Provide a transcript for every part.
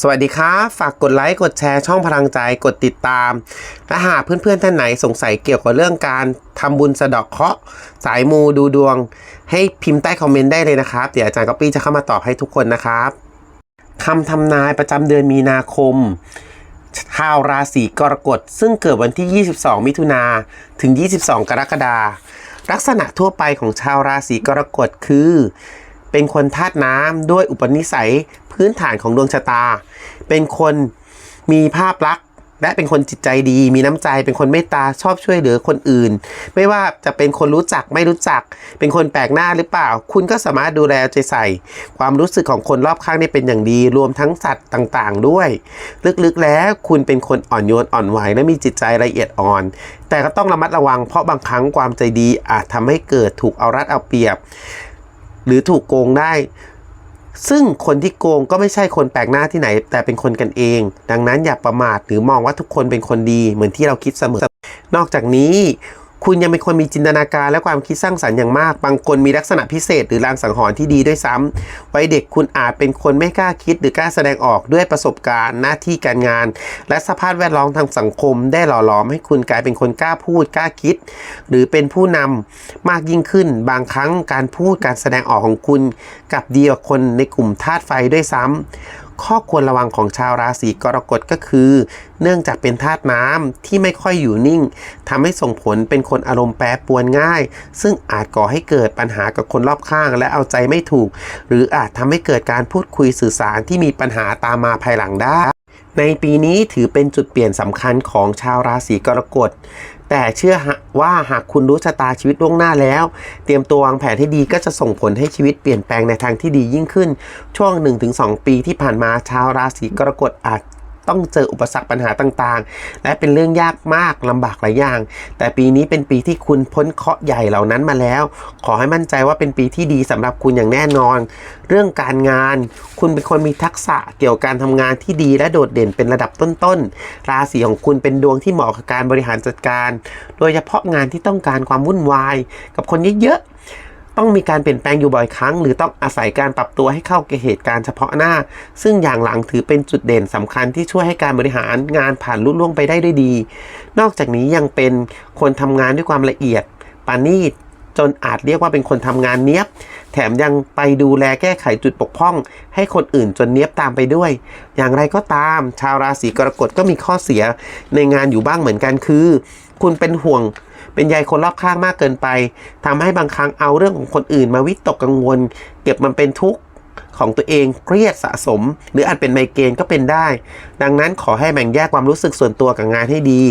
สวัสดีครับฝากกดไลค์กดแชร์ช่องพลังใจกดติดตามและหากเพื่อนๆท่านไหนสงสัยเกี่ยวกับเรื่องการทำบุญสะดาะเคราะห์สายมูดูดวง ให้พิมพ์ใต้คอมเมนต์ได้เลยนะครับ เดี๋ยวอาจารย์ก๊อปปี้จะเข้ามาตอบให้ทุกคนนะครับคำทำนายประจำเดือนมีนาคมชาวราศีกรกฎซึ่งเกิดวันที่ 22 มิถุนาถึง 22 กรกฎาลักษณะทั่วไปของชาวราศีกรกฎคือ เป็นคนธาตุน้ำด้วยอุปนิสัย พื้นฐานของดวงชะตา เป็นคนมีภาพลักษณ์และเป็นคนจิตใจดี มีน้ำใจ เป็นคนเมตตา ชอบช่วยเหลือคนอื่น ไม่ว่าจะเป็นคนรู้จักไม่รู้จัก เป็นคนแปลกหน้าหรือเปล่า คุณก็สามารถดูแลใจใส่ ความรู้สึกของคนรอบข้างได้เป็นอย่างดี รวมทั้งสัตว์ต่างๆ ด้วย ลึกๆ แล้วคุณเป็นคนอ่อนโยนอ่อนไหวและมีจิตใจละเอียดอ่อน แต่ก็ต้องระมัดระวัง เพราะบางครั้งความใจดีอาจทำให้เกิดถูกเอารัดเอาเปรียบ หรือถูกโกงได้ ซึ่งคนที่โกงก็ไม่ใช่คนแปลกหน้าที่ไหน แต่เป็นคนกันเอง ดังนั้นอย่าประมาทหรือมองว่าทุกคนเป็นคนดีเหมือนที่เราคิดเสมอ นอกจากนี้ คุณยังเป็นคนมีจินตนาการและความคิดสร้างสรรค์อย่างมาก บางคนมีลักษณะพิเศษ หรือรางสังหรณ์ที่ดีด้วยซ้ำวัยเด็กคุณอาจเป็นคนไม่กล้าคิด หรือกล้าแสดงออกด้วยประสบการณ์หน้าที่การงาน และสภาพแวดล้อมทางสังคม ได้หล่อหลอมให้คุณกลายเป็นคนกล้าพูดกล้าคิด หรือเป็นผู้นำมากยิ่งขึ้น บางครั้งการพูดการแสดงออกของคุณกับดีกว่าคนในกลุ่มธาตุไฟด้วยซ้ำ ข้อควรระวังของชาวราศีกรกฎก็คือ เนื่องจากเป็นธาตุน้ำที่ไม่ค่อยอยู่นิ่งทำให้ส่งผลเป็นคนอารมณ์แปรปรวนง่าย ซึ่งอาจก่อให้เกิดปัญหากับคนรอบข้างและเอาใจไม่ถูก หรืออาจทำให้เกิดการพูดคุยสื่อสารที่มีปัญหาตามมาภายหลังได้ในปีนี้ถือเป็นจุดเปลี่ยนสำคัญของชาวราศีกรกฎ แต่เชื่อว่าหากคุณรู้ชะตาชีวิตล่วงหน้าแล้ว เตรียมตัววางแผนให้ดีก็จะส่งผลให้ชีวิตเปลี่ยนแปลงในทางที่ดียิ่งขึ้น ช่วง 1-2 ปีที่ผ่านมาชาวราศีกรกฎอาจ ต้องเจออุปสรรคปัญหาต่างๆ และเป็นเรื่องยากมากลำบากหลายอย่าง แต่ปีนี้เป็นปีที่คุณพ้นเคราะห์ใหญ่เหล่านั้นมาแล้ว ขอให้มั่นใจว่าเป็นปีที่ดีสำหรับคุณอย่างแน่นอน เรื่องการงาน คุณเป็นคนมีทักษะเกี่ยวกับการทำงานที่ดีและโดดเด่นเป็นระดับต้นๆ ราศีของคุณเป็นดวงที่เหมาะกับการบริหารจัดการ โดยเฉพาะงานที่ต้องการความวุ่นวาย กับคนเยอะๆ ต้องมีการเปลี่ยนแปลงอยู่บ่อยครั้ง หรือต้องอาศัยการปรับตัวให้เข้ากับเหตุการณ์เฉพาะหน้า ซึ่งอย่างหลังถือเป็นจุดเด่นสำคัญที่ช่วยให้การบริหารงานผ่านลุล่วงไปได้ด้วยดี นอกจากนี้ยังเป็นคนทำงานด้วยความละเอียดปานีตจนอาจเรียกว่าเป็นคนทำงานเนี้ยบ แถมยังไปดูแลแก้ไขจุดบกพร่อง ให้คนอื่นจนเนี้ยบตามไปด้วย อย่างไรก็ตาม ชาวราศีกรกฎก็มีข้อเสียในงานอยู่บ้างเหมือนกันคือ คุณเป็นห่วง เป็นใยคนรอบข้างมากเกินไปทำให้บางครั้งเอาเรื่องของคนอื่นมาวิตกกังวล เก็บมันเป็นทุกข์ของตัวเองเครียดสะสม หรืออาจเป็นไมเกรนก็เป็นได้ ดังนั้นขอให้แบ่งแยกความรู้สึกส่วนตัวกับงานให้ดี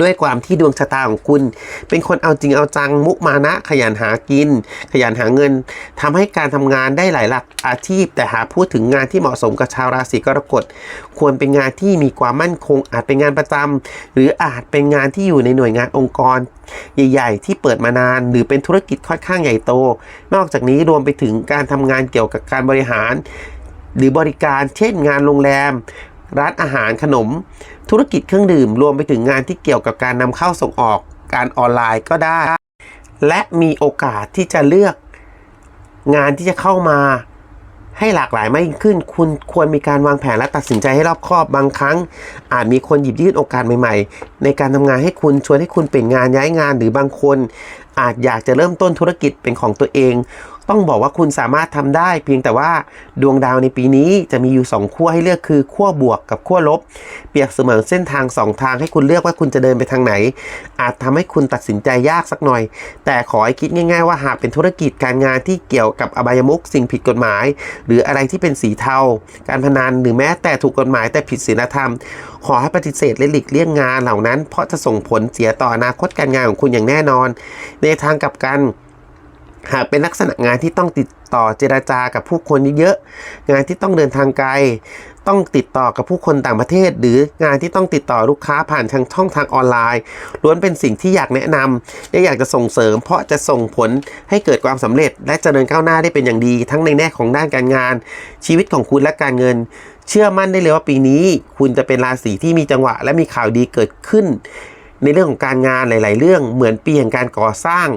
ด้วยความที่ดวงชะตาของคุณ เป็นคนเอาจริงเอาจังมุมานะ ขยันหากิน ขยันหาเงินทำให้การทำงานได้หลายหลักอาชีพ แต่หากพูดถึงงานที่เหมาะสมกับชาวราศีกรกฎควรเป็นงานที่มีความมั่นคง อาจเป็นงานประจำหรืออาจเป็นงานที่อยู่ในหน่วยงานองค์กร ใหญ่ ๆ ที่เปิดมานาน หรือเป็นธุรกิจค่อนข้างใหญ่โต นอกจากนี้รวมไปถึงการทำงานเกี่ยวกับการบริหารหรือบริการเช่นงานโรงแรม ร้านอาหารขนม ธุรกิจเครื่องดื่ม รวมไปถึงงานที่เกี่ยวกับการนำเข้าส่งออกการออนไลน์ก็ได้ และมีโอกาสที่จะเลือกงานที่จะเข้ามาให้หลากหลายมากยิ่งขึ้น คุณควรมีการวางแผนและตัดสินใจให้รอบคอบบางครั้ง อาจมีคนหยิบยื่นโอกาสใหม่ๆ ในการทำงานให้คุณชวนให้คุณเปลี่ยนงานย้ายงานหรือบางคน อาจอยากจะเริ่มต้นธุรกิจเป็นของตัวเอง ต้องบอกว่าคุณสามารถทำได้ เพียงแต่ว่าดวงดาวในปีนี้จะมีอยู่ 2 ขั้วให้เลือกคือขั้วบวกกับขั้วลบ เปรียบเสมือนเส้นทาง 2 ทางให้คุณเลือกว่าคุณจะเดินไปทางไหน อาจทำให้คุณตัดสินใจยากสักหน่อย แต่ขอให้คิดง่าย ๆ ว่าหากเป็นธุรกิจการงานที่เกี่ยวกับอบายมุขสิ่งผิดกฎหมาย หรืออะไรที่เป็นสีเทา การพนันหรือแม้แต่ถูกกฎหมายแต่ผิดศีลธรรม ขอให้ปฏิเสธและหลีกเลี่ยงงานเหล่านั้น เพราะจะส่งผลเสียต่ออนาคตการงานของคุณอย่างแน่นอน ในทางกลับกัน หากเป็นลักษณะงานที่ต้องติดต่อเจราจากับผู้คนเยอะๆ งานที่ต้องเดินทางไกล ต้องติดต่อกับผู้คนต่างประเทศ หรืองานที่ต้องติดต่อลูกค้าผ่านทางช่องทางออนไลน์ ล้วนเป็นสิ่งที่อยากแนะนำและอยากจะส่งเสริม เพราะจะส่งผลให้เกิดความสำเร็จ และเจริญก้าวหน้าได้เป็นอย่างดี ทั้งในแง่ของด้านการงาน ชีวิตของคุณและการเงิน เชื่อมั่นได้เลยว่าปีนี้ คุณจะเป็นราศีที่มีจังหวะ และมีข่าวดีเกิดขึ้น ในเรื่องของการงานหลาย ๆ เรื่องเหมือนปีแห่งการก่อสร้าง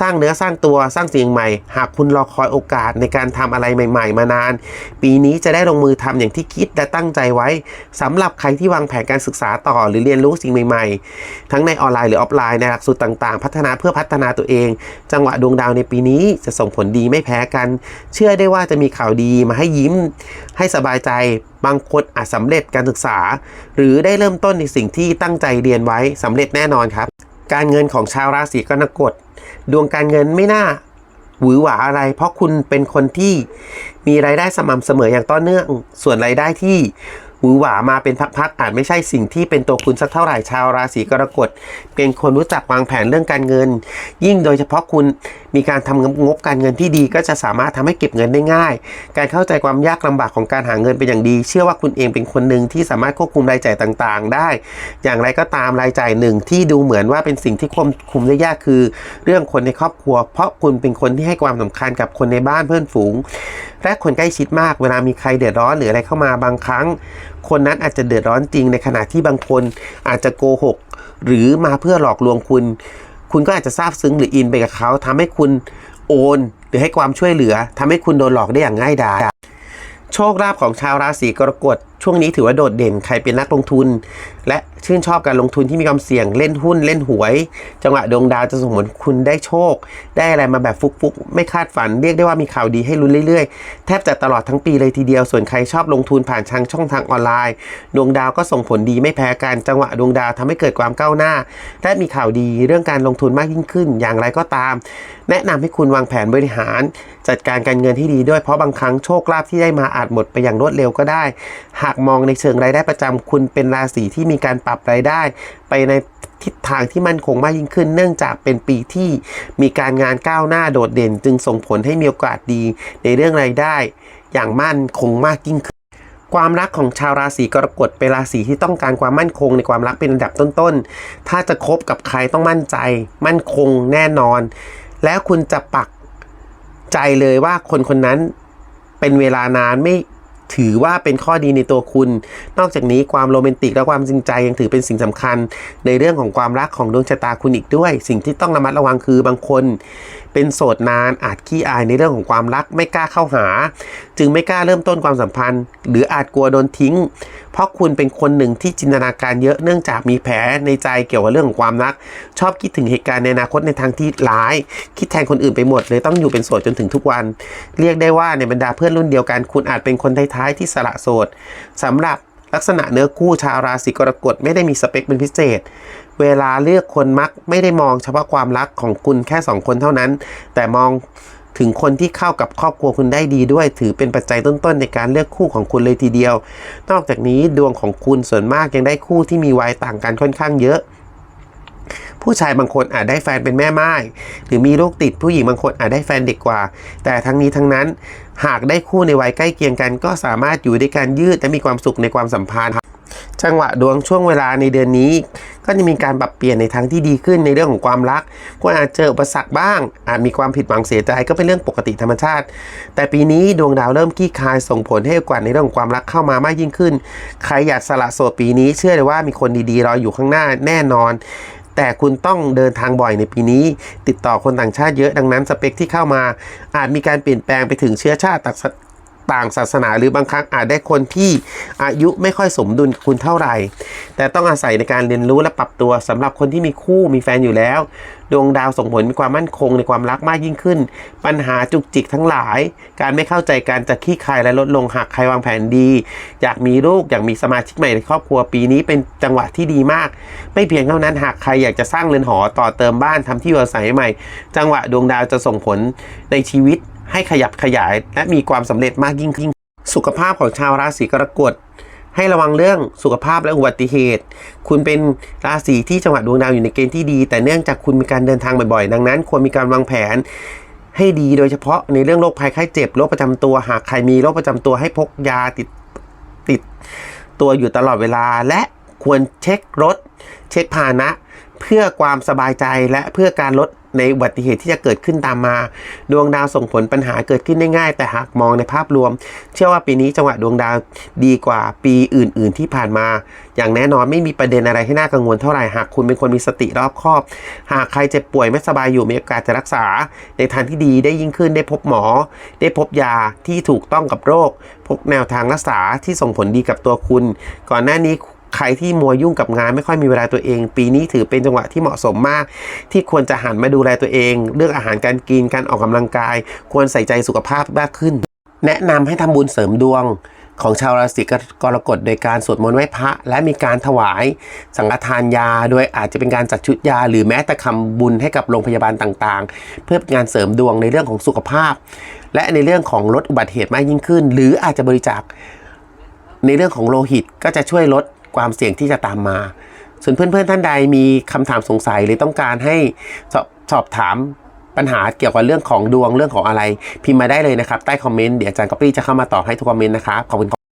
สร้างเนื้อสร้างตัวสร้างสิ่งใหม่ หากคุณรอคอยโอกาสในการทำอะไรใหม่ ๆ มานาน ปีนี้จะได้ลงมือทำอย่างที่คิดและตั้งใจไว้สำหรับใครที่วางแผนการศึกษาต่อหรือเรียนรู้สิ่งใหม่ ๆ ทั้งในออนไลน์หรือออฟไลน์ในหลักสูตรต่างๆ พัฒนาเพื่อพัฒนาตัวเอง จังหวะดวงดาวในปีนี้จะส่งผลดีไม่แพ้กัน เชื่อได้ว่าจะมีข่าวดีมาให้ยิ้ม ให้สบายใจบางคนอาจสำเร็จการศึกษา หรือได้เริ่มต้นในสิ่งที่ตั้งใจเรียนไว้สำเร็จแน่นอนครับ การเงินของชาวราศีกรกฎดวงการเงินไม่น่าหวือหวาอะไร เพราะคุณเป็นคนที่มีรายได้สม่ำเสมออย่างต่อเนื่อง ส่วนรายได้ที่ หวือหวามาเป็นพักๆอาจไม่ใช่สิ่งที่เป็นตัวคุณสักเท่าไหร่ชาวราศีกรกฎ เป็นคนรู้จักวางแผนเรื่องการเงิน ยิ่งโดยเฉพาะคุณมีการทำงบการเงินที่ดี ก็จะสามารถทำให้เก็บเงินได้ง่าย การเข้าใจความยากลำบากของการหาเงินเป็นอย่างดี เชื่อว่าคุณเองเป็นคนหนึ่งที่สามารถควบคุมรายจ่ายต่างๆ ได้ อย่างไรก็ตามรายจ่ายหนึ่งที่ดูเหมือนว่าเป็นสิ่งที่ควบคุมได้ยากคือ เรื่องคนในครอบครัว เพราะคุณเป็นคนที่ให้ความสำคัญกับคนในบ้านเพื่อนฝูง และคนใกล้ชิดมาก เวลามีใครเดือดร้อนหรืออะไรเข้ามาบางครั้ง คนนั้นอาจจะเดือดร้อนจริง ในขณะที่บางคนอาจจะโกหก หรือมาเพื่อหลอกลวงคุณ คุณก็อาจจะซาบซึ้งหรืออินไปกับเขาทำให้คุณโอน หรือให้ความช่วยเหลือทำให้คุณโดนหลอกได้อย่างง่ายดายโชคลาภของชาวราศีกรกฎ ช่วงนี้ถือว่าโดดเด่นใครเป็นนักลงทุน และชื่นชอบการลงทุนที่มีความเสี่ยงเล่นหุ้นเล่นหวย จังหวะดวงดาวจะส่งผลคุณได้โชค ได้อะไรมาแบบฟุกๆ ไม่คาดฝันเรียกได้ว่ามีข่าวดีให้ลุ้นเรื่อยๆ แทบจะตลอดทั้งปีเลยทีเดียวส่วนใครชอบลงทุนผ่านทางช่องทางออนไลน์ ดวงดาวก็ส่งผลดีไม่แพ้กันจังหวะดวงดาวทำให้เกิดความก้าวหน้า และมีข่าวดีเรื่องการลงทุนมากยิ่งขึ้น อย่างไรก็ตาม แนะนำให้คุณวางแผนบริหาร จัดการการเงินที่ดีด้วยเพราะบางครั้งโชคลาภที่ได้มาอาจหมดไปอย่างรวดเร็วก็ได้ หากมองในเชิงรายได้ประจำคุณเป็นราศีที่มีการปรับรายได้ ไปในทิศทางที่มั่นคงมากยิ่งขึ้น เนื่องจากเป็นปีที่มีการงานก้าวหน้าโดดเด่น จึงส่งผลให้มีโอกาสดีในเรื่องรายได้ อย่างมั่นคงมากยิ่งขึ้นความรักของชาวราศีกรกฎเป็นราศีที่ต้องการความมั่นคงในความรักเป็นอันดับต้นๆ ถ้าจะคบกับใครต้องมั่นใจ มั่นคงแน่นอน แล้วคุณจะปักใจเลยว่าคนคนนั้นเป็นเวลานานไม่ ถือว่าเป็นข้อดีในตัวคุณ นอกจากนี้ความโรแมนติกและความจริงใจยังถือเป็นสิ่งสำคัญ ในเรื่องของความรักของดวงชะตาคุณอีกด้วย สิ่งที่ต้องระมัดระวังคือบางคน เป็นโสดนานอาจขี้อายในเรื่องของความรักไม่กล้าเข้าหา จึงไม่กล้าเริ่มต้นความสัมพันธ์ หรืออาจกลัวโดนทิ้ง เพราะคุณเป็นคนหนึ่งที่จินตนาการเยอะเนื่องจากมีแผลในใจเกี่ยวกับเรื่องของความรัก ชอบคิดถึงเหตุการณ์ในอนาคตในทางที่ร้าย คิดแทนคนอื่นไปหมดเลยต้องอยู่เป็นโสดจนถึงทุกวัน เรียกได้ว่าในบรรดาเพื่อนรุ่นเดียวกัน คุณอาจเป็นคนท้ายๆที่สละโสดสำหรับ ลักษณะเนื้อคู่ชาวราศีกรกฎไม่ได้มีสเปคเป็นพิเศษ เวลาเลือกคนมักไม่ได้มองเฉพาะความรักของคุณแค่สองคนเท่านั้น แต่มองถึงคนที่เข้ากับครอบครัวคุณได้ดีด้วย ถือเป็นปัจจัยต้นๆ ในการเลือกคู่ของคุณเลยทีเดียว นอกจากนี้ดวงของคุณส่วนมากยังได้คู่ที่มีวัยต่างกันค่อนข้างเยอะ ผู้ชายบางคนอาจได้แฟนเป็นแม่ไม้หรือมีลูกติดผู้หญิงบางคนอาจได้แฟนเด็กกว่า แต่ทั้งนี้ทั้งนั้น หากได้คู่ในวัยใกล้เคียงกัน ก็สามารถอยู่ด้วยกันยืดและมีความสุขในความสัมพันธ์จังหวะดวงช่วงเวลาในเดือนนี้ ก็จะมีการปรับเปลี่ยนในทางที่ดีขึ้นในเรื่องของความรักคุณอาจเจออุปสรรคบ้าง อาจมีความผิดหวังเสียใจก็เป็นเรื่องปกติธรรมชาติ แต่ปีนี้ดวงดาวเริ่มขี้คายส่งผลให้โอกาในเรื่องของความรักเข้ามามากยิ่งขึ้น ใครอยากสละโสดปีนี้เชื่อเลยว่ามีคนดีๆรออยู่ข้างหน้าแน่นอน แต่คุณต้องเดินทางบ่อยในปีนี้ ติดต่อคนต่างชาติเยอะดังนั้นสเปคที่เข้ามา อาจมีการเปลี่ยนแปลงไปถึงเชื้อชาติ ต่างศาสนาหรือบางครั้งอาจได้คนที่อายุไม่ค่อยสมดุลกับคุณเท่าไหร่ แต่ต้องอาศัยในการเรียนรู้และปรับตัวสำหรับคนที่มีคู่มีแฟนอยู่แล้ว ดวงดาวส่งผลมีความมั่นคงในความรักมากยิ่งขึ้น ปัญหาจุกจิกทั้งหลาย การไม่เข้าใจการจะขี้คายและลดลงหากใครวางแผนดี อยากมีลูกอยากมีสมาชิกใหม่ในครอบครัวปีนี้เป็นจังหวะที่ดีมาก ไม่เพียงเท่านั้นหากใครอยากจะสร้างเรือนหอต่อเติมบ้านทำที่อยู่อาศัยใหม่ จังหวะดวงดาวจะส่งผลในชีวิต ให้ขยับขยายและมีความสำเร็จมากยิ่งขึ้น สุขภาพของชาวราศีกรกฎให้ระวังเรื่องสุขภาพและอุบัติเหตุ คุณเป็นราศีที่จังหวะดวงดาวอยู่ในเกณฑ์ที่ดี แต่เนื่องจากคุณมีการเดินทางบ่อยๆ ดังนั้น ควรมีการวางแผนให้ดีโดยเฉพาะในเรื่องโรคภัยไข้เจ็บโรคประจำตัว หากใครมีโรคประจำตัวให้พกยาติดติดตัวอยู่ตลอดเวลา และควรเช็ครถ เช็คพาหนะ เพื่อความสบายใจและเพื่อการลด ในอุบัติเหตุที่จะเกิดขึ้นตามมา ดวงดาวส่งผลปัญหาเกิดขึ้นได้ง่าย แต่หากมองในภาพรวม เชื่อว่าปีนี้จังหวะดวงดาวดีกว่าปีอื่น ๆ ที่ผ่านมา อย่างแน่นอนไม่มีประเด็นอะไรที่น่ากังวลเท่าไหร่หากคุณเป็นคนมีสติรอบคอบ หากใครเจ็บป่วยไม่สบายอยู่มีโอกาสจะรักษา ในทางที่ดีได้ยิ่งขึ้นได้พบหมอ ได้พบยาที่ถูกต้องกับโรคพบแนวทางรักษาที่ส่งผลดีกับตัวคุณ ก่อนหน้านี้ ใครที่มัวยุ่งกับงานไม่ค่อยมีเวลาตัวเอง ปีนี้ถือเป็นจังหวะที่เหมาะสมมาก ที่ควรจะหันมาดูแลตัวเองเรื่องอาหารการกินการออกกำลังกาย ควรใส่ใจสุขภาพมากขึ้น แนะนำให้ทำบุญเสริมดวงของชาวราศีกรกฎโดยการสวดมนต์ไหว้พระ และมีการถวาย สังฆทานยา โดยอาจจะเป็นการจัดชุดยา หรือแม้แต่คำบุญให้กับโรงพยาบาลต่างๆ เพื่อเป็นการเสริมดวงในเรื่องของสุขภาพ และในเรื่องของลดอุบัติเหตุมากยิ่งขึ้น หรืออาจจะบริจาคในเรื่องของโลหิตก็จะช่วยลด ความเสี่ยงที่จะตามมา ส่วนเพื่อนๆท่านใดมีคำถามสงสัยหรือต้องการให้สอบสอบถามปัญหาเกี่ยวกับเรื่องของดวงเรื่องของอะไร พิมพ์มาได้เลยนะครับ ใต้คอมเมนต์เดี๋ยวอาจารย์ก๊อปปี้จะเข้ามาตอบให้ทุกคอมเมนต์นะครับขอบคุณครับ